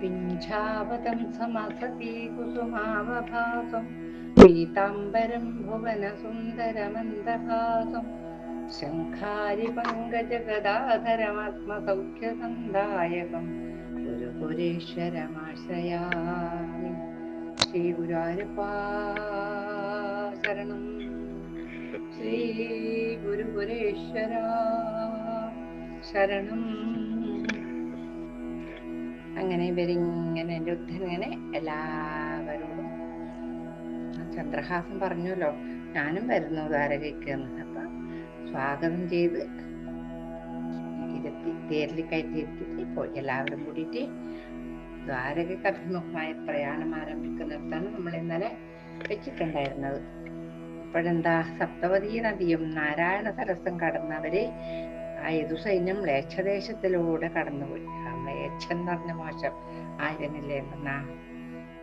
പിഞ്ചാവതം സമസതി കുസുമാവഭാസം. പീതാംബരം ഭുവനസുന്ദരമന്ദഹാസം ശംഖാരി പങ്കജഗദാധരമാത്മസൗഖ്യസന്ദായകം ഗുരുപുരേശ്വരമാശ്രയാമി ശ്രീ ഗുരുവായൂരപ്പാ ശരണം ശ്രീ ഗുരുപുരേശ്വര. ശരണം. അങ്ങനെ ഇവരിങ്ങനെ എന്റെ ഉദ്ധരങ്ങനെ എല്ലാവരോടും ചന്ദ്രഹാസൻ പറഞ്ഞല്ലോ ഞാനും വരുന്നു ദ്വാരകയ്ക്ക് എന്ന് അപ്പൊ സ്വാഗതം ചെയ്ത് ഇരുത്തി തേരിൽ കയറ്റി ഇരുത്തിട്ട് പോയി എല്ലാവരും കൂടിയിട്ട് ദ്വാരകയ്ക്ക് അഭിമുഖമായ പ്രയാണം ആരംഭിക്കുന്നിടത്താണ് നമ്മൾ ഇന്നലെ വെച്ചിട്ടുണ്ടായിരുന്നത്. ഇപ്പോഴെന്താ? സപ്തവതി നദിയും നാരായണ സരസും കടന്നവരെ ആ യദുസൈന്യം മ്ലേച്ഛദേശത്തിലൂടെ കടന്നുപോയി. പറഞ്ഞ മോശം ആയിരുന്നില്ലേ എന്നാ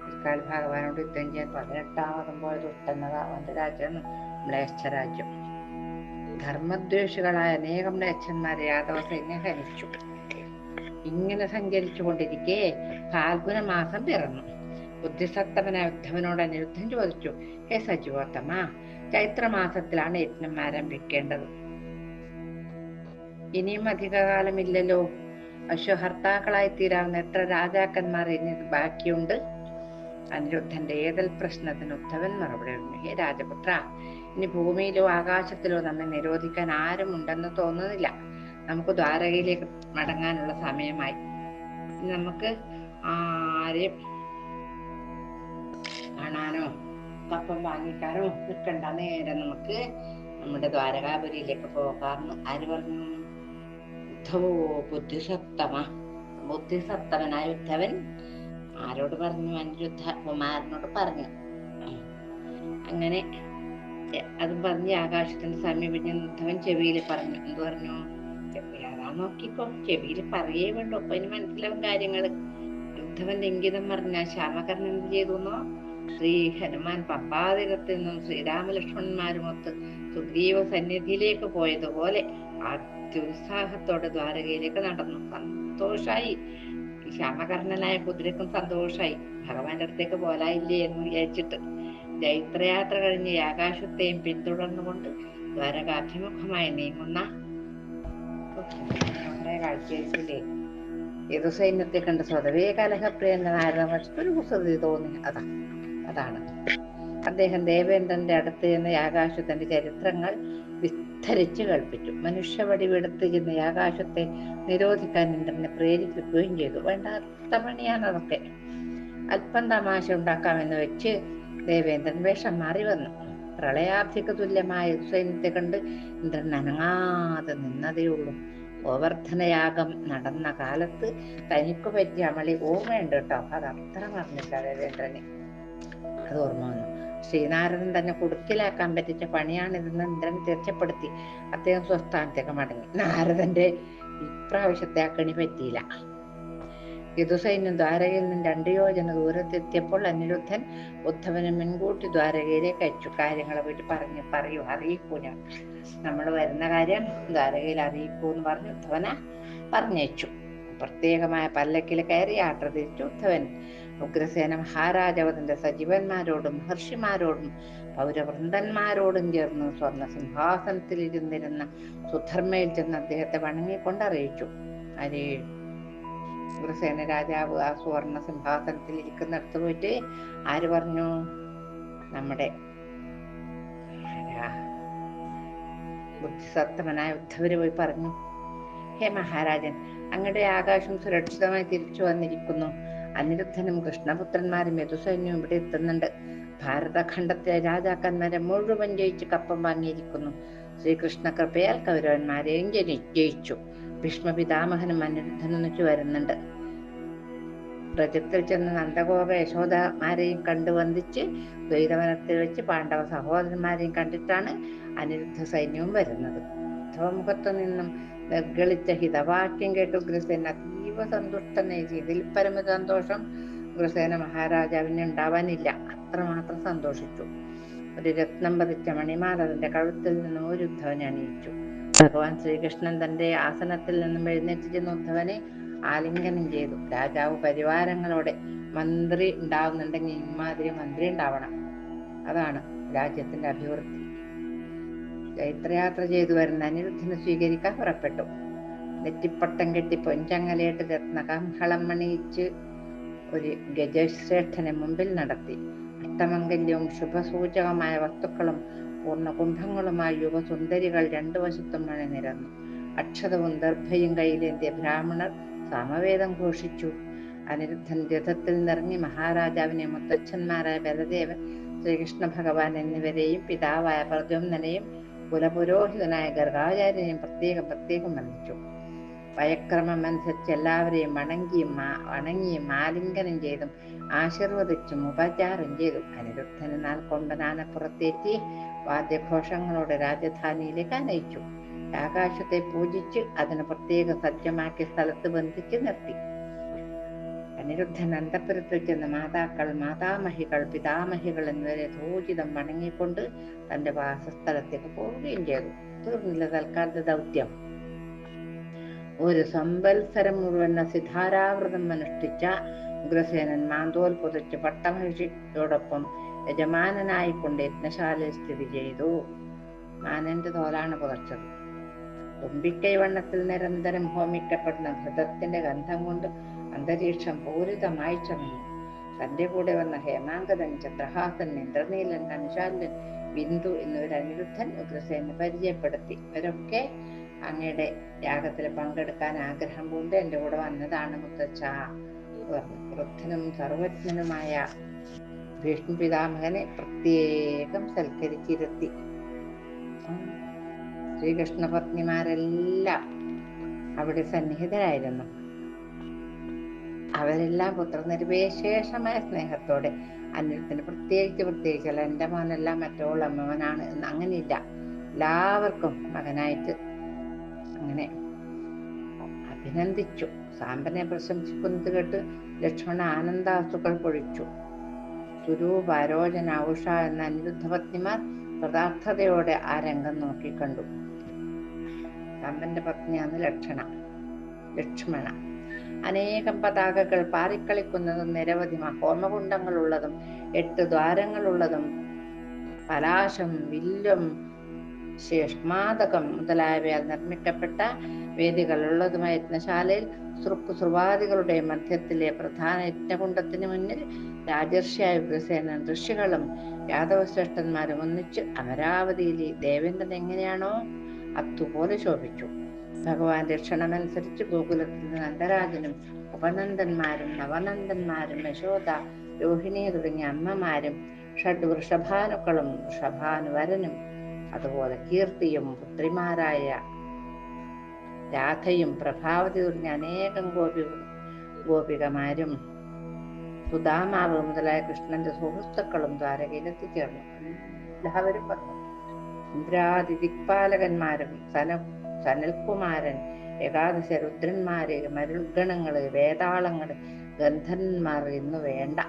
പിൽക്കാല ഭഗവാനോട് യുദ്ധം ചെയ്യാൻ പതിനെട്ടാമതും പോയ ദുഷ്ടന്നത അവന്റെ രാജ്യം മ്ലേച്ഛ രാജ്യം ധർമ്മദ്വേഷികളായ അനേകം മ്ലേച്ഛന്മാരെ യാദവ സൈന്യം ഹനിച്ചു. ഇങ്ങനെ സഞ്ചരിച്ചു കൊണ്ടിരിക്കെ ഫാൽഗുന മാസം പിറന്നു. ബുദ്ധിസത്തമനായ ഉദ്ധവനോട് അനിരുദ്ധൻ ചോദിച്ചു ഹേ സജീവോത്തമ ചൈത്രമാസത്തിലാണ് യജ്ഞം ആരംഭിക്കേണ്ടത്. ഇനിയും അധികകാലമില്ലല്ലോ. അശ്വഹർത്താക്കളായി തീരാവുന്ന എത്ര രാജാക്കന്മാർ ഇനി ബാക്കിയുണ്ട്? അനിരുദ്ധന്റെ ഏതൽ പ്രശ്നത്തിന് ഉദ്ധവൻ മറുപടി ഹേ രാജപുത്ര ഇനി ഭൂമിയിലോ ആകാശത്തിലോ നമ്മെ നിരോധിക്കാൻ ആരും ഉണ്ടെന്ന് തോന്നുന്നില്ല. നമുക്ക് ദ്വാരകയിലേക്ക് മടങ്ങാനുള്ള സമയമായി. നമുക്ക് ആരെയും കാണാനോ കപ്പം വാങ്ങിക്കാനോ നിൽക്കണ്ട. നേരെ നമുക്ക് നമ്മുടെ ദ്വാരകാപുരിയിലേക്ക് പോകാമെന്ന് ആര് പറഞ്ഞു ഉദ്ധവോ ബുദ്ധിസത്തമ? ബുദ്ധിസത്തവനായ ഉദ്ധവൻ ആരോട് പറഞ്ഞു? അനിരുദ്ധ കുമാരനോട് പറഞ്ഞു. അങ്ങനെ അത് പറഞ്ഞ് ആകാശത്തിന്റെ സമീപിച്ച് ഉദ്ധവൻ ചെവിയിൽ പറഞ്ഞു. എന്ത് പറഞ്ഞു? അതാ നോക്കിക്കോ? ചെവിയിൽ പറയേ വേണ്ടു. അപ്പൊ അതിന് മനസ്സിലാവും കാര്യങ്ങൾ. ഉദ്ധവന്റെ ഇംഗിതം പറഞ്ഞ ശ്യാമകർണൻ എന്ത് ചെയ്തു ശ്രീ ഹനുമാൻ പമ്പാതിരത്തിൽ നിന്നും ശ്രീരാമലക്ഷ്മണന്മാരുമൊത്ത് സുഗ്രീവ സന്നിധിയിലേക്ക് പോയതുപോലെ അത്യുത്സാഹത്തോടെ ദ്വാരകയിലേക്ക് നടന്നു. സന്തോഷായി. ശ്യാമകർണനായ കുതിരക്കും സന്തോഷായി. ഭഗവാന്റെ അടുത്തേക്ക് പോലായില്ലേ എന്ന് വിചാരിച്ചിട്ട്. ജൈത്രയാത്ര കഴിഞ്ഞ് ആകാശത്തെയും പിന്തുടർന്നുകൊണ്ട് ദ്വാരകാഭിമുഖമായി നീങ്ങുന്ന വളരെ കാഴ്ചയില്ലേ ഏതു സൈന്യത്തെ കണ്ട് സ്വതവേ കലഹപ്രിയനായിരുന്ന ഒരു കുസൃതി തോന്നി. അതാ അതാണ്. അദ്ദേഹം ദേവേന്ദ്രന്റെ അടുത്ത് ചെന്ന് ആകാശത്തിന്റെ ചരിത്രങ്ങൾ വിസ്തരിച്ച് കൽപ്പിച്ചു മനുഷ്യവടി വെടുത്തിരുന്ന ആകാശത്തെ നിരോധിക്കാൻ ഇന്ദ്രനെ പ്രേരിപ്പിക്കുകയും ചെയ്തു. വേണ്ടാത്ത പണിയാണ് അതൊക്കെ. അല്പം തമാശ ഉണ്ടാക്കാമെന്ന് വെച്ച് ദേവേന്ദ്രൻ വേഷം മാറി വന്നു. പ്രളയാബ്ധിക്ക് തുല്യമായ സൈന്യത്തെ കണ്ട് ഇന്ദ്രൻ അനങ്ങാതെ നിന്നതേയുള്ളൂ ഗോവർദ്ധനയാഗം നടന്ന കാലത്ത് തനിക്ക് പറ്റിയ അമളി ഓർമ്മയുണ്ട് കേട്ടോ. അത് അത്ര മറന്നിട്ടാണ് ദേവേന്ദ്രനെ. അത് ഓർമ്മ വന്നു. ശ്രീനാരദൻ തന്നെ കുടുക്കിലാക്കാൻ പറ്റിച്ച പണിയാണിതെന്ന് ഇന്ദ്രൻ തീർച്ചപ്പെടുത്തി അദ്ദേഹം സ്വസ്ഥാനത്തേക്ക് മടങ്ങി. നാരദന്റെ ഇപ്രാവശ്യത്തെ ആ കണി പറ്റിയില്ല. യദുസൈന്യം ദ്വാരകയിൽ നിന്ന് രണ്ട് യോജന ദൂരത്തെത്തിയപ്പോൾ അനിരുദ്ധൻ ഉദ്ധവനെ മുൻകൂട്ടി ദ്വാരകയിലേക്ക് അയച്ചു. കാര്യങ്ങളെ പറ്റി പറഞ്ഞു പറയൂ. അറിയിക്കൂ ഞാൻ നമ്മൾ വരുന്ന കാര്യം ദ്വാരകയിൽ അറിയിക്കൂ എന്ന് പറഞ്ഞ് ഉദ്ധവന പറഞ്ഞയച്ചു. പ്രത്യേകമായ പല്ലക്കിൽ കയറി യാത്ര തിരിച്ചു ഉദ്ധവൻ ഉഗ്രസേന മഹാരാജാവതിന്റെ സജീവന്മാരോടും മഹർഷിമാരോടും പൗരവൃന്ദന്മാരോടും ചേർന്ന് സ്വർണ സിംഹാസനത്തിൽ ഇരുന്നിരുന്ന സുധർമ്മയിൽ ചെന്ന് അദ്ദേഹത്തെ വണങ്ങിക്കൊണ്ടറിയിച്ചു അരേ ഉഗ്രസേന രാജാവ് ആ സുവർണ സിംഹാസനത്തിൽ ഇരിക്കുന്നിടത്ത് പോയിട്ട് ആര് പറഞ്ഞു? നമ്മുടെ? ബുദ്ധിസത്തമനായ ഉദ്ധവര് പോയി പറഞ്ഞു. ഹേ മഹാരാജൻ അങ്ങയുടെ ആകാശം സുരക്ഷിതമായി തിരിച്ചു വന്നിരിക്കുന്നു. അനിരുദ്ധനും കൃഷ്ണപുത്രന്മാരും യദുസൈന്യവും ഇവിടെ എത്തുന്നുണ്ട്. ഭാരതഖണ്ഡത്തിലെ രാജാക്കന്മാരെ മുഴുവൻ ജയിച്ച് കപ്പം വാങ്ങിയിരിക്കുന്നു. ശ്രീകൃഷ്ണ കൃപയാൽ കൗരവന്മാരെയും ജയിച്ചു. ഭീഷ്മ പിതാമഹനും അനിരുദ്ധനും വെച്ച് വരുന്നുണ്ട്. വ്രജത്തിൽ ചെന്ന് നന്ദഗോപ യശോദമാരെയും കണ്ടു വന്ദിച്ച് ദ്വൈതവനത്തിൽ വെച്ച് പാണ്ഡവ സഹോദരന്മാരെയും കണ്ടിട്ടാണ് അനിരുദ്ധ സൈന്യവും വരുന്നത്. ഉദ്ധവമുഖത്തു നിന്നും നിർഗളിച്ച ഹിതവാക്യം കേട്ട് ഉഗ്രസേന അതീവ സന്തുഷ്ടനായി ഇതിൽ പരമ സന്തോഷം ഉഗ്രസേന മഹാരാജാവിന് ഉണ്ടാവാനില്ല. അത്രമാത്രം സന്തോഷിച്ചു. ഒരു രത്നം പതിച്ച അതിന്റെ കഴുത്തിൽ നിന്നും ഒരു ഉദ്ധവനെ അണിയിച്ചു. ഭഗവാൻ ശ്രീകൃഷ്ണൻ തന്റെ ആസനത്തിൽ നിന്നും എഴുന്നേറ്റ് ചെന്ന് ഉദ്ധവനെ ആലിംഗനം ചെയ്തു. രാജാവ് പരിവാരങ്ങളോടെ മന്ത്രി ഉണ്ടാവുന്നുണ്ടെങ്കിൽ ഇമാതിരി മന്ത്രി ഉണ്ടാവണം. അതാണ് രാജ്യത്തിന്റെ അഭിവൃദ്ധി. ചൈത്രയാത്ര ചെയ്തു വരുന്ന അനിരുദ്ധനെ സ്വീകരിക്കാൻ പുറപ്പെട്ടു. നെറ്റിപ്പട്ടം കെട്ടി പൊഞ്ചങ്ങലയിട്ട് രത്നകാംഹളം മണിയിച്ച് ഒരു ഗജശ്രേഷ്ഠനെ മുമ്പിൽ നടത്തി. അഷ്ടമംഗല്യവും ശുഭസൂചകമായ വസ്തുക്കളും പൂർണ കുംഭങ്ങളുമായി യുവസുന്ദരികൾ രണ്ടു വശത്തും അണിനിരന്നു അക്ഷതവും ദർഭയും കയ്യിലേന്തിയ ബ്രാഹ്മണർ സമവേദം ഘോഷിച്ചു. അനിരുദ്ധൻ രഥത്തിൽ നിറങ്ങി മഹാരാജാവിനെ മുത്തച്ഛന്മാരായ ബലദേവൻ ശ്രീകൃഷ്ണ ഭഗവാൻ എന്നിവരെയും പിതാവായ പ്രദ്യുമ്നനെയും കുലപുരോഹിതനായ ഗർഗാചാര്യനെയും പ്രത്യേകം പ്രത്യേകം വന്ദിച്ചു. വയക്രമം അനുസരിച്ച് എല്ലാവരെയും വണങ്ങിയും വണങ്ങിയും ആലിംഗനം ചെയ്തും ആശീർവദിച്ചും ഉപചാരം ചെയ്തു അനിരുദ്ധന് നാൾ കൊണ്ടനാനപ്പുറത്തേറ്റി വാദ്യഘോഷങ്ങളോടെ രാജധാനിയിലേക്ക് അനയിച്ചു. ആകാശത്തെ പൂജിച്ച് അതിന് പ്രത്യേക സജ്ജമാക്കിയ സ്ഥലത്ത് ബന്ധിച്ച് നിർത്തി. അനിരുദ്ധൻ അന്തപുരത്തിൽ ചെന്ന് മാതാക്കൾ മാതാമഹികൾ പിതാമഹികൾ എന്നിവരെ ധൂചിതം വണങ്ങിക്കൊണ്ട് തന്റെ വാസസ്ഥലത്തേക്ക് പോവുകയും ചെയ്തു. തീർന്നില്ല തൽക്കാലത്തെ ദൗത്യം. ഒരു സംവത്സരം മുഴുവൻ സിധാരാവൃതം അനുഷ്ഠിച്ച ഉഗ്രസേനൻ മാന്തോൽ പുതച്ച് പട്ടമഹിഷിയോടൊപ്പം യജമാനനായിക്കൊണ്ട് യജ്ഞശാലയിൽ സ്ഥിതി ചെയ്തു. മാനന്റെ തോലാണ് പുതച്ചത്. തുമ്പിക്കൈ വണ്ണത്തിൽ നിരന്തരം ഹോമിക്കപ്പെടുന്ന ഘൃതത്തിന്റെ ഗന്ധം കൊണ്ട് അന്തരീക്ഷം പൂരിതമായി ചമഞ്ഞു. തന്റെ കൂടെ വന്ന ഹേമാങ്കതൻ ചന്ദ്രഹാസൻ ഇന്ദ്രനീലൻ കൻശാലൻ ബിന്ദു എന്നിവരനിരുദ്ധൻ ഉഗ്രസേനെ പരിചയപ്പെടുത്തി. ഇവരൊക്കെ അങ്ങയുടെ യാഗത്തിൽ പങ്കെടുക്കാൻ ആഗ്രഹം കൊണ്ട് എന്റെ കൂടെ വന്നതാണ് മുത്തച്ഛ വൃദ്ധനും സർവജ്ഞനുമായ ഭീഷ്മ പിതാമഹനെ പ്രത്യേകം സൽക്കരിച്ചിരുത്തി. ശ്രീകൃഷ്ണ പത്നിമാരെല്ലാം അവിടെ സന്നിഹിതരായിരുന്നു. അവരെല്ലാം പുത്രനിർവിശേഷമായ സ്നേഹത്തോടെ അന്യത്തിന് പ്രത്യേകിച്ച് പ്രത്യേകിച്ച് അല്ല എന്റെ മോനെല്ലാം മറ്റോളം അമ്മവനാണ് എന്ന് അങ്ങനെയില്ല. എല്ലാവർക്കും മകനായിട്ട് അങ്ങനെ. അഭിനന്ദിച്ചു. സാമ്പനെ പ്രശംസിക്കുന്നത് കേട്ട് ലക്ഷ്മണ ആനന്ദാസുക്കൾ പൊഴിച്ചു. സുരൂപാരോചന ഔഷ എന്ന അനിരുദ്ധ പത്നിമാർ കൃതാർത്ഥതയോടെ ആ രംഗം നോക്കിക്കണ്ടു. സാമ്പന്റെ പത്നിയാണ് ലക്ഷണ ലക്ഷ്മണ. അനേകം പതാകകൾ പാറിക്കളിക്കുന്നതും നിരവധി ഹോമകുണ്ടങ്ങളുള്ളതും എട്ട് ദ്വാരങ്ങളുള്ളതും പലാശം വില്ലും ശേഷ്മാതകം മുതലായവയാൽ നിർമ്മിക്കപ്പെട്ട വേദികളുള്ളതുമായ യജ്ഞശാലയിൽ സൃക്ക് സുർവാദികളുടെ മധ്യത്തിലെ പ്രധാന യജ്ഞകുണ്ടത്തിന് മുന്നിൽ രാജർഷിയായ ഉഗ്രസേന ഋഷികളും യാദവശ്രേഷ്ഠന്മാരും ഒന്നിച്ച് അമരാവതിയിലെ ദേവേന്ദ്രൻ എങ്ങനെയാണോ അതുപോലെ ശോഭിച്ചു. ഭഗവാന്റെ ക്ഷണമനുസരിച്ച് ഗോകുലത്തിൽ നന്ദരാജനും ഉപനന്ദന്മാരും നവനന്ദന്മാരും യശോദ രോഹിണി തുടങ്ങിയ അമ്മമാരും ഷഡ് വൃഷഭാനുക്കളും വൃഷഭാനുവരനും അതുപോലെ കീർത്തിയും പുത്രിമാരായ രാധയും പ്രഭാവതി തുടങ്ങിയ അനേകം ഗോപി ഗോപികമാരും സുധാമാവ് മുതലായ കൃഷ്ണന്റെ സുഹൃത്തുക്കളും ദ്വാരകയിൽ എത്തിച്ചേർന്നു എല്ലാവരും വന്നു. ഇന്ദ്രാദി ദിക്പാലകന്മാരും സന സനൽകുമാരൻ ഏകാദശ രുദ്രന്മാര് മരുഗണങ്ങൾ വേതാളങ്ങൾ ഗന്ധന്മാർ എന്ന് വേണ്ട.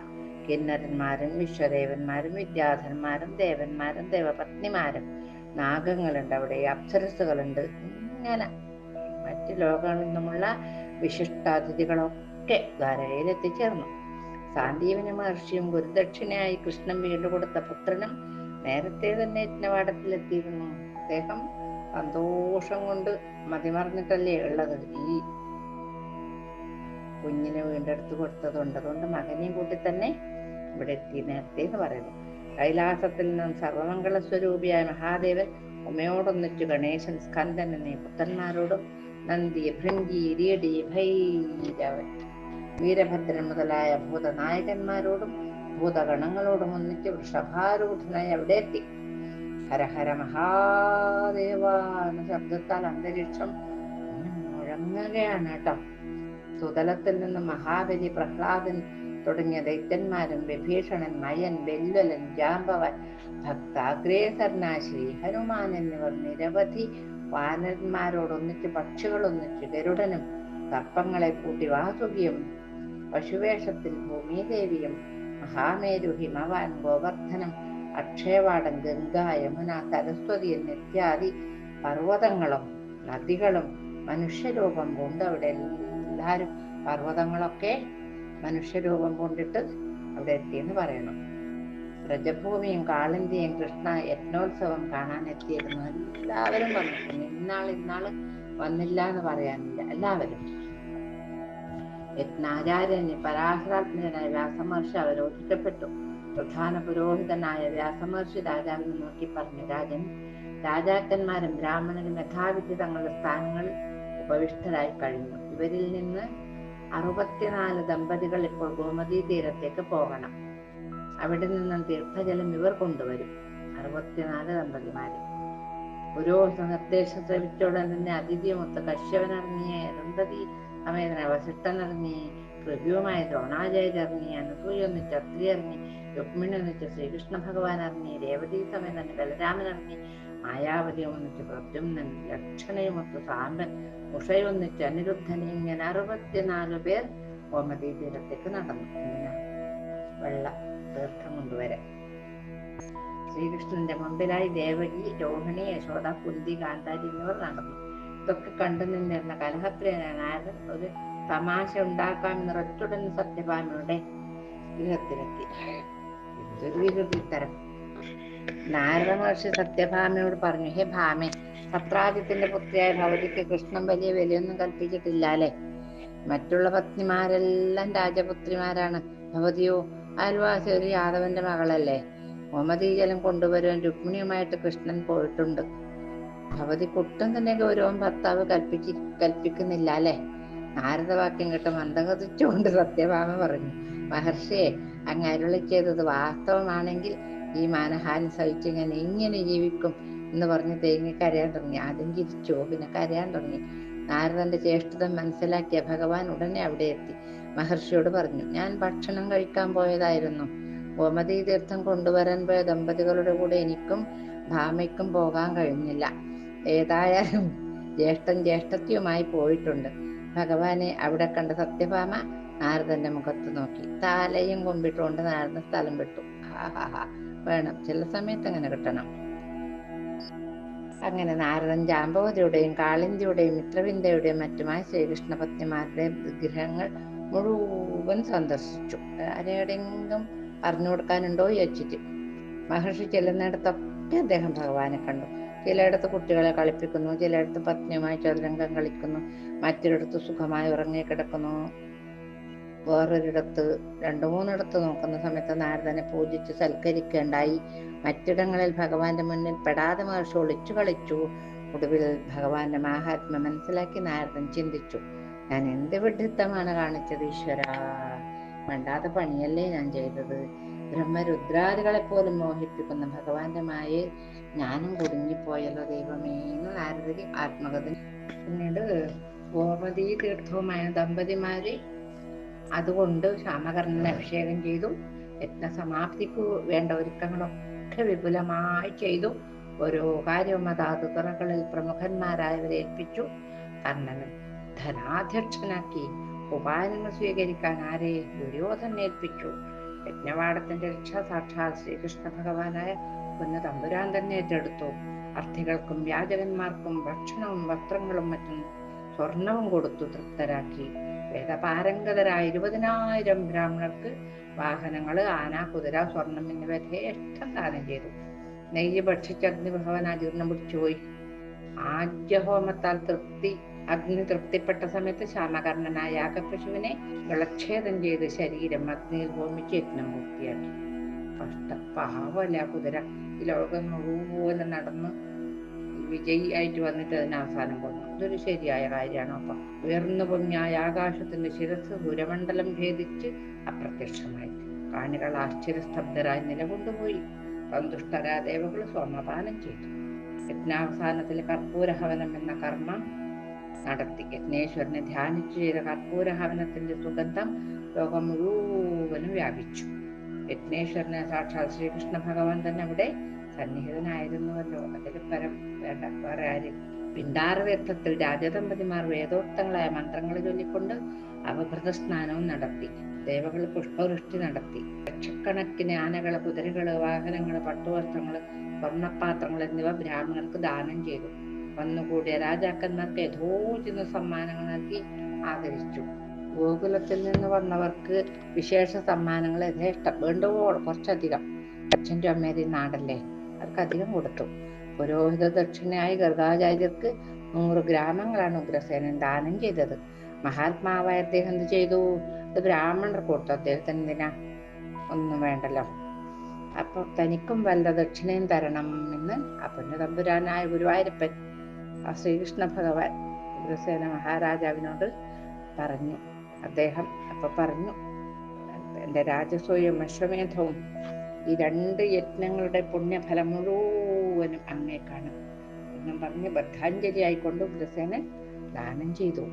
കിന്നരന്മാരും വിശ്വദേവന്മാരും വിദ്യാധന്മാരും ദേവന്മാരും ദേവപത്നിമാരും നാഗങ്ങളുണ്ട് അവിടെ അപ്സരസ്സുകളുണ്ട്. ഇങ്ങനെ മറ്റ് ലോകങ്ങളിൽ നിന്നുമുള്ള വിശിഷ്ടാതിഥികളൊക്കെ ദ്വാരകയിൽ എത്തിച്ചേർന്നു സാന്ദീപന മഹർഷിയും ഗുരുദക്ഷിണയായി കൃഷ്ണൻ വീണ്ടുകൊടുത്ത പുത്രനും നേരത്തെ തന്നെ യജ്ഞവാടത്തിലെത്തിയിരുന്നു അദ്ദേഹം സന്തോഷം കൊണ്ട് മതിമറിഞ്ഞിട്ടല്ലേ ഉള്ളത്? ഈ കുഞ്ഞിനെ വീണ്ടെടുത്ത് കൊടുത്തതുകൊണ്ട് അതുകൊണ്ട് മകനെയും കൂട്ടി തന്നെ ഇവിടെ എത്തി നേരത്തെ എന്ന് പറയുന്നു. കൈലാസത്തിൽ നിന്നും സർവമംഗള സ്വരൂപിയായ മഹാദേവൻ ഉമയോടൊന്നിച്ചു ഗണേശൻ സ്കന്ദൻ എന്നീ പുത്രന്മാരോടും നന്ദി ഭൃങ്കി രീടി ഭൈരവൻ. വീരഭദ്രൻ മുതലായ ഭൂതനായകന്മാരോടും ഭൂതഗണങ്ങളോടും ഒന്നിച്ച് വൃഷഭാരൂഢനായി അവിടെ എത്തി. ഹരഹര മഹാദേവ എന്ന ശബ്ദത്താൽ അന്തരീക്ഷം മുഴങ്ങുകയാണ് കേട്ടോ. സുതലത്തിൽ നിന്ന് മഹാബലി പ്രഹ്ലാദൻ തുടങ്ങിയ ദൈത്യന്മാരും വിഭീഷണൻ മയൻ വെല്ലുലൻ ജാമ്പവൻ ഭക്താഗ്രേസരനായ ശ്രീഹനുമാൻ എന്നിവർ നിരവധി വാനന്മാരോടൊന്നിച്ച് പക്ഷികളൊന്നിച്ച് ഗരുഡനും സർപ്പങ്ങളെ കൂട്ടി വാസുകിയും പശുവേഷത്തിൽ ഭൂമിദേവിയും മഹാമേരു ഹിമവാൻ ഗോവർദ്ധനം അക്ഷയവാടം ഗംഗ യമുന സരസ്വതി എന്നിത്യാദി പർവതങ്ങളും നദികളും മനുഷ്യരൂപം കൊണ്ട് അവിടെ എല്ലാവരും പർവതങ്ങളൊക്കെ മനുഷ്യരൂപം കൊണ്ടിട്ട് അവിടെ എത്തിയെന്ന് പറയണം. വ്രജഭൂമിയും കാളിന്തിയും കൃഷ്ണ യജ്ഞോത്സവം കാണാൻ എത്തിയിരുന്നു. എല്ലാവരും വന്നിട്ടുണ്ട് ഇന്നാൾ ഇന്നാൾ വന്നില്ല എന്ന് പറയാനില്ല. എല്ലാവരും. യജ്ഞാചാര്യന് പരാശരാത്മജനായ വ്യാസമഹർഷി അവരോധിക്കപ്പെട്ടു പ്രധാന പുരോഹിതനായ വ്യാസമഹർഷി രാജാവിനെ നോക്കി പറഞ്ഞു രാജൻ രാജാക്കന്മാരും ബ്രാഹ്മണരും യഥാവിധി തങ്ങളുടെ സ്ഥാനങ്ങളിൽ ഉപവിഷ്ടരായി കഴിഞ്ഞു. ഇവരിൽ നിന്ന് അറുപത്തിനാല് ദമ്പതികൾ ഇപ്പോൾ ഗോമതി തീരത്തേക്ക് പോകണം. അവിടെ നിന്നും തീർത്ഥജലം ഇവർ കൊണ്ടുവരും. അറുപത്തിനാല് ദമ്പതിമാര്. പുരോഹിത നിർദ്ദേശം ശ്രമിച്ചോടൻ തന്നെ അതിഥിയുമൊത്ത് കശ്യപനിറങ്ങിയ അരുന്ധതി സമേതന ദ്രോണാചാര്യ ഇറങ്ങി അനസൂയ ഒന്നിച്ച് അത്രി ഇറങ്ങി രുക്മിണി ഒന്നിച്ച് ശ്രീകൃഷ്ണ ഭഗവാൻ ഇറങ്ങി രേവതി സമേതൻ ബലരാമൻ ഇറങ്ങി മായാവതി ഒന്നിച്ച് പ്രദ്യുമ്നൻ ലക്ഷണയുമൊത്ത് സാമ്പൻ ഉഷയൊന്നിച്ച് അനിരുദ്ധൻ ഇങ്ങനെ അറുപത്തിനാല് പേർ ഗോമതി തീരത്തേക്ക് നടന്നു. ഇങ്ങനെ വെള്ള തീർത്ഥം കൊണ്ടുവരെ ശ്രീകൃഷ്ണന്റെ മുമ്പിലായി ദേവകി രോഹിണി യശോദ കുന്തി കാന്താരി എന്നിവർ നടന്നു. ഇതൊക്കെ കണ്ടു നിന്നിരുന്ന കലഹപ്രിയനായ നാരദൻ ഒരു തമാശ ഉണ്ടാക്കാൻ നിറച്ചുടൻ സത്യഭാമയുടെ ഗൃഹത്തിലെത്തി വികൃതിത്തരം. നാരദ മഹർഷി സത്യഭാമയോട് പറഞ്ഞു ഹേ ഭാമേ സത്രാജിത്തിന്റെ പുത്രിയായ ഭവതിക്ക് കൃഷ്ണൻ വലിയ വിലയൊന്നും കൽപ്പിച്ചിട്ടില്ല അല്ലേ? മറ്റുള്ള പത്നിമാരെല്ലാം രാജപുത്രിമാരാണ്. ഭവതിയോ അയൽവാസി ഒരു യാദവന്റെ മകളല്ലേ? ഓമതീജലം ജലം കൊണ്ടുവരുവാൻ രുക്മിണിയുമായിട്ട് കൃഷ്ണൻ പോയിട്ടുണ്ട്. ഭവതി കുട്ടം തന്നെ ഗൗരവം ഭർത്താവ് കൽപ്പിച്ച് കൽപ്പിക്കുന്നില്ല അല്ലെ? നാരദവാക്യം കേട്ട് മന്ദഗതിച്ചുകൊണ്ട് സത്യഭാമ പറഞ്ഞു മഹർഷിയെ അങ്ങ് അരുളി ചെയ്തത് വാസ്തവമാണെങ്കിൽ ഈ മാനഹാനി സഹിച്ച് ഞാൻ എങ്ങനെ ജീവിക്കും എന്ന് പറഞ്ഞ് തേങ്ങി കരയാൻ തുടങ്ങി. ആദ്യം ചിരിച്ചു പിന്നെ കരയാൻ തുടങ്ങി. നാരദന്റെ ചേഷ്ടതം മനസ്സിലാക്കിയ ഭഗവാൻ ഉടനെ അവിടെ എത്തി. മഹർഷിയോട് പറഞ്ഞു ഞാൻ ഭക്ഷണം കഴിക്കാൻ പോയതായിരുന്നു. ഗോമതി തീർത്ഥം കൊണ്ടുവരാൻ പോയ ദമ്പതികളുടെ കൂടെ എനിക്കും ഭാമയ്ക്കും പോകാൻ കഴിഞ്ഞില്ല. ഏതായാലും ജ്യേഷ്ഠൻ ജ്യേഷ്ഠത്തിയുമായി പോയിട്ടുണ്ട്. ഭഗവാനെ അവിടെ കണ്ട സത്യഭാമ നാരദന്റെ മുഖത്ത് നോക്കി. താലയും കൊമ്പിട്ടുകൊണ്ട് നാരദൻ സ്ഥലം വിട്ടു. ഹാ. വേണം. ചില സമയത്ത് അങ്ങനെ കിട്ടണം. അങ്ങനെ നാരദൻ ജാമ്പവതിയുടെയും കാളിന്തിയുടെയും മിത്രവിന്ദയുടെയും മറ്റുമായി ശ്രീകൃഷ്ണ പത്നിമാരുടെ വിഗ്രഹങ്ങൾ മുഴുവൻ സന്ദർശിച്ചു. ആരെടെങ്കിലും പറഞ്ഞു കൊടുക്കാനുണ്ടോ ചോദിച്ചിട്ട് മഹർഷി ചെല്ലുന്നിടത്തൊക്കെ അദ്ദേഹം ഭഗവാനെ കണ്ടു. ചിലയിടത്ത് കുട്ടികളെ കളിപ്പിക്കുന്നു ചിലയിടത്ത് പത്നിയുമായി ചതുരംഗം കളിക്കുന്നു മറ്റൊരിടത്ത് സുഖമായി ഉറങ്ങി കിടക്കുന്നു. വേറൊരിടത്ത് രണ്ടു മൂന്നിടത്ത് നോക്കുന്ന സമയത്ത് നാരദനെ പൂജിച്ച് സൽക്കരിക്കേണ്ടായി. മറ്റിടങ്ങളിൽ ഭഗവാന്റെ മുന്നിൽ പെടാതെ മഹർഷി ഒളിച്ചു കളിച്ചു. ഒടുവിൽ ഭഗവാന്റെ മാഹാത്മ്യം മനസ്സിലാക്കി നാരദൻ ചിന്തിച്ചു ഞാൻ എന്ത് വിഡിത്തമാണ് കാണിച്ചത് ഈശ്വര? വേണ്ടാത്ത പണിയല്ലേ ഞാൻ ചെയ്തത്? ബ്രഹ്മരുദ്രാദികളെ പോലും മോഹിപ്പിക്കുന്ന ഭഗവാന്റെ മായ ഞാനും കുടുങ്ങിപ്പോയല്ലോ ദൈവമേ എന്ന് നാരദരി ആത്മകഥ. പിന്നീട് ഗോമതി തീർത്ഥവുമായ ദമ്പതിമാര് അതുകൊണ്ട് ശ്യാമകർണനെ അഭിഷേകം ചെയ്തു. യജ്ഞ സമാപ്തിക്ക് വേണ്ട ഒരുക്കങ്ങളൊക്കെ വിപുലമായി ചെയ്തു. ഓരോ കാര്യവും അതാത് തുറകളിൽ പ്രമുഖന്മാരായവരെ ഏൽപ്പിച്ചു. കർണനും ധനാധ്യക്ഷനാക്കി ഉപായനങ്ങൾ സ്വീകരിക്കാൻ ആരെ ദുര്യോധനെ ഏൽപ്പിച്ചു. യജ്ഞവാടത്തിന്റെ രക്ഷ സാക്ഷാൽ ശ്രീകൃഷ്ണ ഭഗവാനായ കുഞ്ഞു തമ്പുരാൻ തന്നെ ഏറ്റെടുത്തു. അർത്ഥികൾക്കും യാചകന്മാർക്കും ഭക്ഷണവും വസ്ത്രങ്ങളും മറ്റും സ്വർണവും കൊടുത്തു തൃപ്തരാക്കി. വേദപാരംഗതരായ ഇരുപതിനായിരം ബ്രാഹ്മണർക്ക് വാഹനങ്ങൾ ആന കുതിര സ്വർണം എന്നിവയൊക്കെ ഇഷ്ടം ദാനം ചെയ്തു. നെയ്യ് ഭക്ഷിച്ച് അഗ്നിഭവൻ അജീർണം പിടിച്ചുപോയി ആജ്യഹോമത്താൽ തൃപ്തി അഗ്നി തൃപ്തിപ്പെട്ട സമയത്ത് ശ്യാമകർണനായ യാഗപശുവിനെ വിളച്ഛേദം ചെയ്ത് ശരീരം അഗ്നിയിൽ ഹോമിച്ച് യജ്ഞം പൂർത്തിയാക്കി. കഷ്ടപ്പാവല്ല കുതിര. ഈ ലോകം മുഴുവൻ നടന്ന് വിജയിയായിട്ട് വന്നിട്ട് അതിന് അവസാനം കൊണ്ടു ഇതൊരു ശരിയായ കാര്യമാണ് അപ്പൊ. ഉയർന്നു പൊങ്ങിയായ ആകാശത്തിന്റെ ശിരസ് ദൂരമണ്ഡലം ഭേദിച്ച് അപ്രത്യക്ഷമായി. കാണികൾ ആശ്ചര്യസ്തബ്ധരായി നിലകൊണ്ടുപോയി. സന്തുഷ്ടരായ ദേവകൾ സോമപാനം ചെയ്തു. യജ്ഞാവസാനത്തിൽ കർപ്പൂരഹവനം എന്ന കർമ്മം നടത്തി. യജ്ഞേശ്വരനെ ധ്യാനിച്ചു ചെയ്ത കർപ്പൂരഹവനത്തിന്റെ സുഗന്ധം ലോകം മുഴുവനും വ്യാപിച്ചു. യജ്ഞേശ്വരനെ സാക്ഷാൽ ശ്രീകൃഷ്ണ ഭഗവാൻ തന്നെ അവിടെ സന്നിഹിതനായിരുന്നുവല്ലോ. അതിൽ പരം വേണ്ട വേറെ ആരും. പിണ്ടാരതീർത്ഥത്തിൽ രാജദമ്പതിമാർ വേദോക്തങ്ങളായ മന്ത്രങ്ങൾ ചൊല്ലിക്കൊണ്ട് അവഭൃത സ്നാനവും നടത്തി. ദേവകൾ പുഷ്പവൃഷ്ടി നടത്തി. ലക്ഷക്കണക്കിന് ആനകൾ കുതിരകൾ വാഹനങ്ങൾ പട്ടുവസ്ത്രങ്ങൾ സ്വർണപാത്രങ്ങൾ എന്നിവ ബ്രാഹ്മണർക്ക് ദാനം ചെയ്തു. വന്നുകൂടിയ രാജാക്കന്മാർക്ക് യഥോചിത സമ്മാനങ്ങൾ നൽകി ആദരിച്ചു. ഗോകുലത്തിൽ നിന്ന് വന്നവർക്ക് വിശേഷ സമ്മാനങ്ങൾ യഥേഷ്ടം. വേണ്ടുവോളം കുറച്ചധികം. അച്ഛന്റെ അമ്മേരി നാടല്ലേ? അവർക്ക് അധികം കൊടുത്തു. പുരോഹിത ദക്ഷിണയായി ഗർഗാചാര്യർക്ക് നൂറ് ഗ്രാമങ്ങളാണ് ഉഗ്രസേനൻ ദാനം ചെയ്തത്. മഹാത്മാവായ അദ്ദേഹം എന്ത് ചെയ്തു? ഇത് ബ്രാഹ്മണർ കൊടുത്തു. അദ്ദേഹത്തിന് എന്തിനാ? ഒന്നും വേണ്ടല്ലോ. അപ്പൊ തനിക്കും വല്ല ദക്ഷിണയും തരണം എന്ന് അപ്പന് തമ്പുരാനായ ഗുരുവായൂരപ്പൻ ആ ശ്രീകൃഷ്ണ ഭഗവാൻ ഉഗ്രസേന മഹാരാജാവിനോട് പറഞ്ഞു. അദ്ദേഹം അപ്പൊ പറഞ്ഞു എന്റെ രാജസൂയും അശ്വമേധവും ഈ രണ്ട് യജ്ഞങ്ങളുടെ പുണ്യഫലം മുഴുവനും അങ്ങേക്കാണ് എന്നും പറഞ്ഞ് ബദ്ധാഞ്ജലി ആയിക്കൊണ്ട് ഉഗ്രസേനൻ ദാനം ചെയ്തു.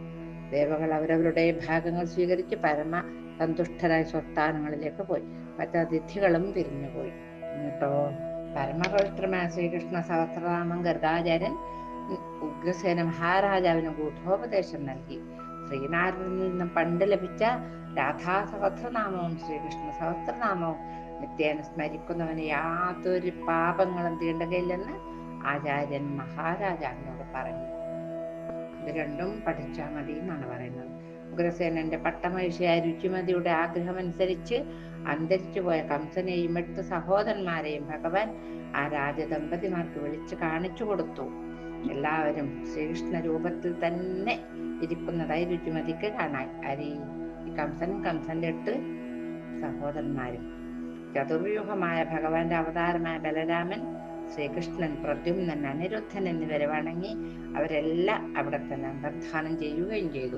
ദേവകൾ അവരവരുടെ ഭാഗങ്ങൾ സ്വീകരിച്ച് പരമ സന്തുഷ്ടരായ സ്വസ്ഥാനങ്ങളിലേക്ക് പോയി. മറ്റതിഥികളും തിരിഞ്ഞുപോയി എന്നിട്ടോ പരമപവിത്രമായ ശ്രീകൃഷ്ണ സഹസ്രനാമം ഗർഗാചാര്യൻ ഉഗ്രസേന മഹാരാജാവിന് ഗൂഢോപദേശം നൽകി. ശ്രീനാരനിൽ നിന്നും പണ്ട് ലഭിച്ച രാധാ സഹസ്രനാമവും ശ്രീകൃഷ്ണ സഹസ്രനാമവും നിത്യേന സ്മരിക്കുന്നവന് യാതൊരു പാപങ്ങളും തീണ്ടുകയില്ലെന്ന് ആചാര്യൻ മഹാരാജാവിനോട് പറഞ്ഞു. ഇത് രണ്ടും പഠിച്ചാൽ മതി എന്നാണ് പറയുന്നത്. ഉഗ്രസേനന്റെ പട്ടമഹിഷിയായ രുചിമതിയുടെ ആഗ്രഹമനുസരിച്ച് അന്തരിച്ചു പോയ കംസനെയും എട്ട് സഹോദരന്മാരെയും ഭഗവാൻ ആ രാജദമ്പതിമാർക്ക് വിളിച്ചു കാണിച്ചു കൊടുത്തു. എല്ലാവരും ശ്രീകൃഷ്ണ രൂപത്തിൽ തന്നെ ഇരിക്കുന്നതായി രുചിമതിക്ക് കാണാൻ. അരി ഈ കംസനും കംസന്റെ എട്ട് സഹോദരന്മാരും ചതുർവ്യൂഹമായ ഭഗവാന്റെ അവതാരമായ ബലരാമൻ ശ്രീകൃഷ്ണൻ പ്രദ്യുമ്നൻ അനിരുദ്ധൻ എന്നിവരെ വണങ്ങി അവരെല്ലാം അവിടെ തന്നെ അന്തർധാനം ചെയ്യുകയും ചെയ്തു.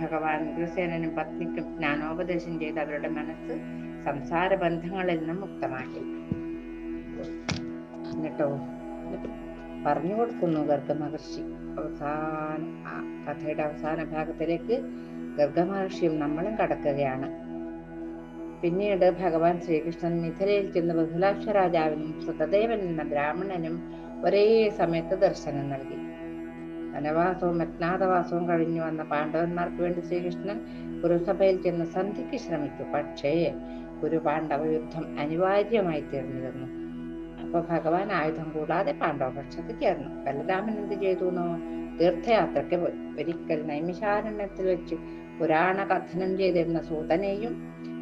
ഭഗവാൻ ഉഗ്രസേനനും പത്നിക്കും ജ്ഞാനോപദേശം ചെയ്ത് അവരുടെ മനസ്സ് സംസാര ബന്ധങ്ങളിൽ നിന്നും മുക്തമാക്കി. എന്നിട്ടോ? പറഞ്ഞു കൊടുക്കുന്നു ഗർഗമഹർഷി അവസാന ആ കഥയുടെ അവസാന ഭാഗത്തിലേക്ക് ഗർഗമഹർഷിയും നമ്മളും കടക്കുകയാണ്. പിന്നീട് ഭഗവാൻ ശ്രീകൃഷ്ണൻ മിഥിലയിൽ ചെന്ന് ബഹുലാക്ഷ രാജാവിനും സുഖദേവൻ എന്ന ബ്രാഹ്മണനും ഒരേ സമയത്ത് ദർശനം നൽകി. വനവാസവും അജ്ഞാതവാസവും കഴിഞ്ഞു വന്ന പാണ്ഡവന്മാർക്ക് വേണ്ടി ശ്രീകൃഷ്ണൻ കുരുസഭയിൽ ചെന്ന് സന്ധിക്ക് ശ്രമിച്ചു. പക്ഷേ ഒരു പാണ്ഡവ യുദ്ധം അനിവാര്യമായി തീർന്നിരുന്നു. അപ്പൊ ഭഗവാൻ ആയുധം കൂടാതെ പാണ്ഡവപക്ഷത്ത് ചേർന്നു. ബലരാമൻ എന്ത് ചെയ്തു എന്നോ തീർത്ഥയാത്രയ്ക്ക് പോയി. ഒരിക്കൽ നൈമിഷാരണ്യത്തിൽ വെച്ച് പുരാണ കഥനം ചെയ്തിരുന്ന സൂതനെയും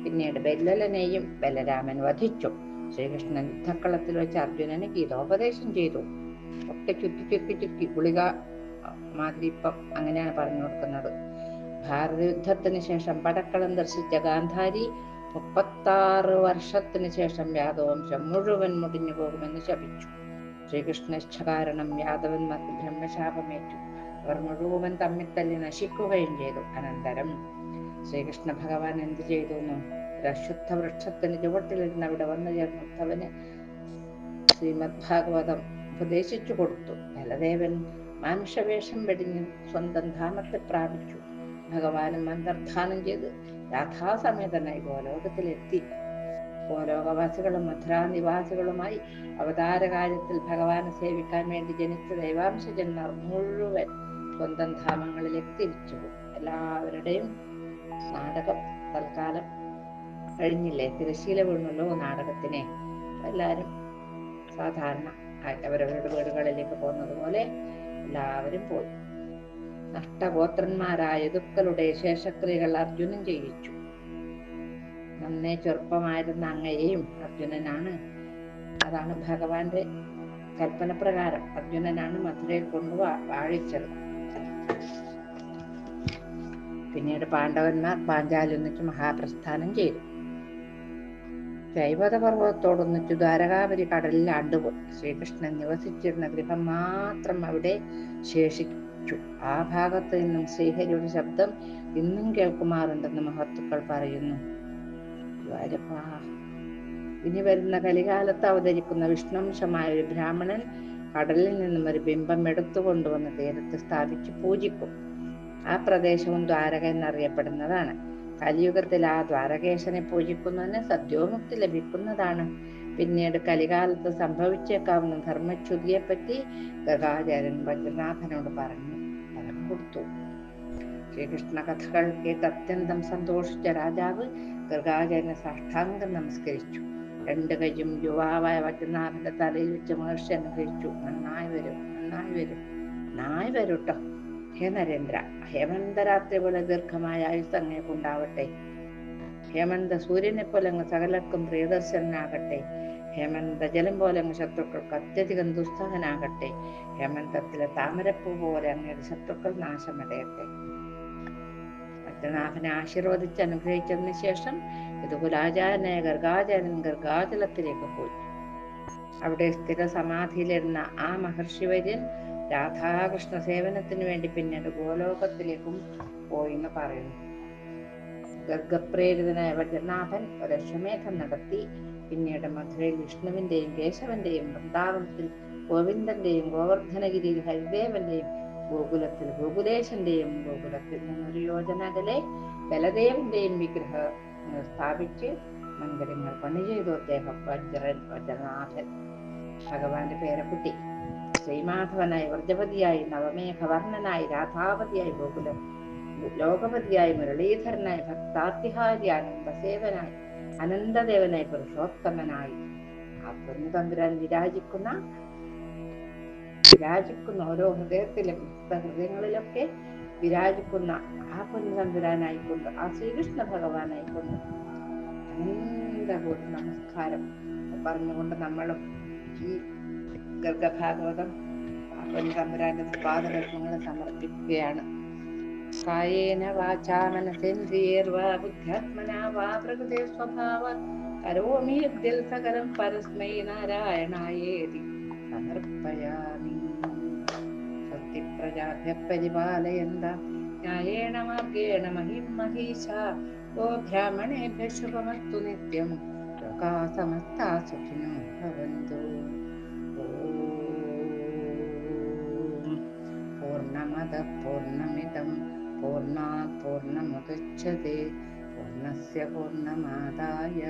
പിന്നീട് ബല്ലലനെയും ബലരാമൻ വധിച്ചു. ശ്രീകൃഷ്ണൻ യുദ്ധക്കളത്തിൽ വെച്ച് അർജുനന് ഗീതോപദേശം ചെയ്തു. ഒക്കെ ചുറ്റി ചുറ്റി ചുറ്റി ഗുളിക മാതിരി ഇപ്പം അങ്ങനെയാണ് പറഞ്ഞു കൊടുക്കുന്നത്. ഭാരത യുദ്ധത്തിന് ശേഷം പടക്കളം ദർശിച്ച ഗാന്ധാരി മുപ്പത്താറ് വർഷത്തിന് ശേഷം യാദവംശം മുഴുവൻ മുടിഞ്ഞു പോകുമെന്ന് ശപിച്ചു. ശ്രീകൃഷ്ണ കാരണം യാദവന്മാർക്ക് ബ്രഹ്മശാപമേറ്റു. അവർ മുഴുവൻ തമ്മിൽ തല്ലി നശിക്കുകയും ചെയ്തു. അനന്തരം ശ്രീകൃഷ്ണ ഭഗവാൻ എന്ത് ചെയ്തു എന്നോ? ഒരു അശുദ്ധ വൃക്ഷത്തിന് ചുവട്ടിലിരുന്ന് അവിടെ വന്നു ചേർന്ന ഉദ്ധവന് ശ്രീമദ് ഭാഗവതം ഉപദേശിച്ചു കൊടുത്തു. ബലദേവൻ മാനുഷവേഷം വെടിഞ്ഞ് സ്വന്തം ധാമത്തെ പ്രാപിച്ചു. ഭഗവാനും അന്തർധാനം ചെയ്ത് യാഥാസമേതനായി ഗോലോകത്തിലെത്തി. ഗോലോകവാസികളും മധുരാനിവാസികളുമായി നിവാസികളുമായി അവതാരകാര്യത്തിൽ ഭഗവാനെ സേവിക്കാൻ വേണ്ടി ജനിച്ച ദൈവാംശജന്മാർ മുഴുവൻ സ്വന്തം ധാമങ്ങളിലേക്ക് തിരിച്ചു എല്ലാവരുടെയും നാടകം തൽക്കാലം കഴിഞ്ഞില്ലേ? തിരശീല വീണല്ലോ നാടകത്തിനെ. എല്ലാവരും സാധാരണ ആയിട്ട് അവരവരുടെ വീടുകളിലേക്ക് പോകുന്നത് പോലെ എല്ലാവരും പോയി. നഷ്ടഗോത്രന്മാരായ ദുക്കളുടെ ശേഷക്രിയകൾ അർജുനൻ ചെയ്യിച്ചു. നന്നേ ചെറുപ്പമായിരുന്ന അങ്ങയെയും അർജുനനാണ്. അതാണ് ഭഗവാന്റെ കൽപ്പന പ്രകാരം അർജുനനാണ് മധുരയിൽ കൊണ്ടുപോ വാഴിച്ചത്. പിന്നീട് പാണ്ഡവന്മാർ പാഞ്ചാലൊന്നിച്ച് മഹാപ്രസ്ഥാനം ചെയ്തു. ദൈവത പർവതത്തോടൊന്നിച്ചു ദ്വാരകാപരി കടലിൽ ആണ്ടുപോയി. ശ്രീകൃഷ്ണൻ നിവസിച്ചിരുന്ന ഗൃഹം മാത്രം അവിടെ ശേഷിച്ചു. ആ ഭാഗത്ത് നിന്നും ശ്രീഹരിയുടെ ശബ്ദം ഇന്നും കേൾക്കുമാറുണ്ടെന്ന് മഹത്തുക്കൾ പറയുന്നു. ഇനി വരുന്ന കലികാലത്ത് അവതരിക്കുന്ന വിഷ്ണുംശമായ ഒരു ബ്രാഹ്മണൻ കടലിൽ നിന്നും ഒരു ബിംബം എടുത്തുകൊണ്ടുവന്ന് തീരത്ത് സ്ഥാപിച്ച് പൂജിക്കും. ആ പ്രദേശവും ദ്വാരക എന്നറിയപ്പെടുന്നതാണ്. കലിയുഗത്തിൽ ആ ദ്വാരകേശനെ പൂജിക്കുന്നതിന് സദ്യോമുക്തി ലഭിക്കുന്നതാണ്. പിന്നീട് കലികാലത്ത് സംഭവിച്ചേക്കാവുന്ന ധർമ്മച്യുതിയെപ്പറ്റി ഗഗാചാര്യൻ വജ്രനാഥനോട് പറഞ്ഞു ഫലം കൊടുത്തു. ശ്രീകൃഷ്ണ കഥകൾ കേട്ട് അത്യന്തം സന്തോഷിച്ച രാജാവ് ഗർഗാചാര്യനെ സാഷ്ടാംഗം നമസ്കരിച്ചു. രണ്ട് കൈയും യുവാവായ വജ്രനാഥന്റെ തലയിൽ വെച്ച് മഹർഷി അനുഗ്രഹിച്ചു. നന്നായി വരും നന്നായി വരും നന്നായി വരും കേട്ടോ ഹേ നരേന്ദ്ര ഹേമന്തരാത്രി പോലെ ദീർഘമായ ആയുസ് അങ്ങേക്കുണ്ടാവട്ടെ. ഹേമന്ത സൂര്യനെ പോലെ അങ്ങ് സകലർക്കും പ്രിയദർശനാകട്ടെ ഹേമന്ത ജലം പോലെ അങ്ങ് ശത്രുക്കൾക്ക് അത്യധികം ദുസ്സഹനാകട്ടെ. ഹേമന്തത്തിലെ താമരപ്പൂ പോലെ അങ്ങയുടെ ശത്രുക്കൾ നാശമടയട്ടെ. ഭക്തനാഥനെ ആശീർവദിച്ച് അനുഗ്രഹിച്ചതിന് ശേഷം യദുകുലാചാരനായ ഗർഗാചാര്യൻ ഗർഗാചലത്തിലേക്ക് പോയി. അവിടെ സ്ഥിര സമാധിയിലിരുന്ന ആ മഹർഷിവര്യൻ രാധാകൃഷ്ണ സേവനത്തിനു വേണ്ടി പിന്നീട് ഗോലോകത്തിലേക്കും പോയി എന്ന് പറയുന്നു. ഗർഗപ്രേരിതനായ വജ്രനാഥൻ ഒരശ്വമേധം നടത്തി. പിന്നീട് മധുരയിൽ വിഷ്ണുവിന്റെയും കേശവന്റെയും വൃന്ദാവനത്തിൽ ഗോവിന്ദന്റെയും ഗോവർദ്ധനഗിരിയിൽ ഹരിദേവന്റെയും ഗോകുലത്തിൽ ഗോകുലേശന്റെയും ഗോകുലത്തിൽ നിന്നൊരു യോജനകലെ ബലദേവന്റെയും വിഗ്രഹം സ്ഥാപിച്ച് മന്ദിരങ്ങൾ പണി ചെയ്തു അദ്ദേഹം വജ്രൻ വജ്രനാഥൻ ഭഗവാന്റെ പേരക്കുട്ടി. ശ്രീമാധവനായി വ്രജപതിയായി നവമേഘവർണനായി രാധാപതിയായി ഗോകുലം ലോകപതിയായി മുരളീധരനായി ഭക്താർത്തിഹാരി ആനന്ദസേവനായി അനന്തദേവനായി പുരുഷോത്തമനായി. ആ പൊന്നുതമ്പുരാൻ വിരാജിക്കുന്ന വിരാജിക്കുന്ന ഓരോ ഹൃദയത്തിലും ഹൃദയങ്ങളിലൊക്കെ വിരാജിക്കുന്ന ആ പൊന്നുതമ്പുരാനായിക്കൊണ്ട് ആ ശ്രീകൃഷ്ണ ഭഗവാനായിക്കൊണ്ട് അനന്തകൂടി നമസ്കാരം പറഞ്ഞുകൊണ്ട് നമ്മളും ഈ ഗർഗഭാഗവതം പൊൻകമ്പുരാന്റെ പാദകൽപ്പങ്ങൾ സമർപ്പിക്കുകയാണ്. കായേന വാചാ മനസേന്ദ്രിയേർവാ ബുദ്ധ്യാത്മനാ വാ പ്രകൃതി സ്വഭാവ. കരോമി യദ്ദിൽ സകലം പരസ്മൈ നാരായണായേതി സമർപ്പയാമി. സത്യപ്രജാഭ്യ പ്രജാഭ്യ പരിപാലയന്ത ന്യായേണ മാർഗേണ മഹിം മഹീശ. ഗോ ബ്രാഹ്മണേഭ്യ ശുഭമസ്തു നിത്യം. ലോകാ സമസ്ത സുഖിനോ ഭവന്തു. पूर्णमदः पूर्णमिदं पूर्णात् पूर्णमुदच्छते। पूर्णस्य पूर्णमादाय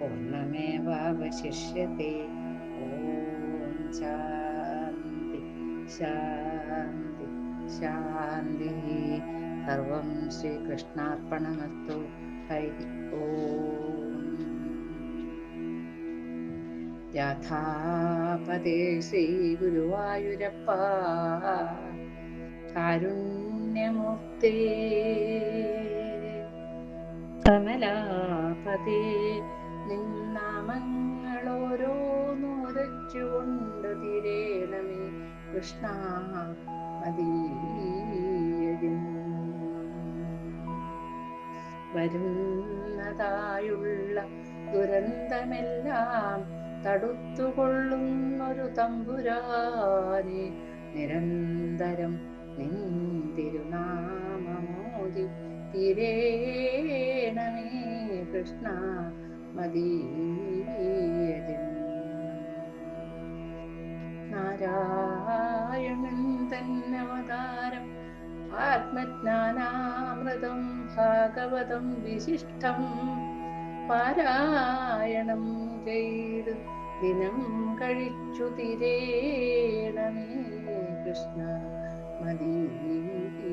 पूर्णमेवावशिष्यते। ॐ शान्ति शान्ति शान्तिः। सर्वं श्रीकृष्णार्पणमस्तु। हरि ॐ यथापदे श्रीगुरुवायुरप्पा। കാരുണ്യമൂർത്തേ. കമലാപതേ നിന്നാമങ്ങളോരോന്നുരച്ചുകൊണ്ട് തിരേണമേ കൃഷ്ണ വരുന്നതായുള്ള ദുരന്തമെല്ലാം തടുത്തുകൊള്ളുന്നൊരു തമ്പുരാനെ നിരന്തരം നിന്തിരുനാമമോദി തിരേണമേ കൃഷ്ണ മദീയതിൻ നാരായണൻ തന്നവതാരം ആത്മജ്ഞാനാമൃതം ഭാഗവതം വിശിഷ്ടം. പാരായണം ചെയ്ത് ദിനം കഴിച്ചു തിരേണമേ കൃഷ്ണ. மதியதென்ன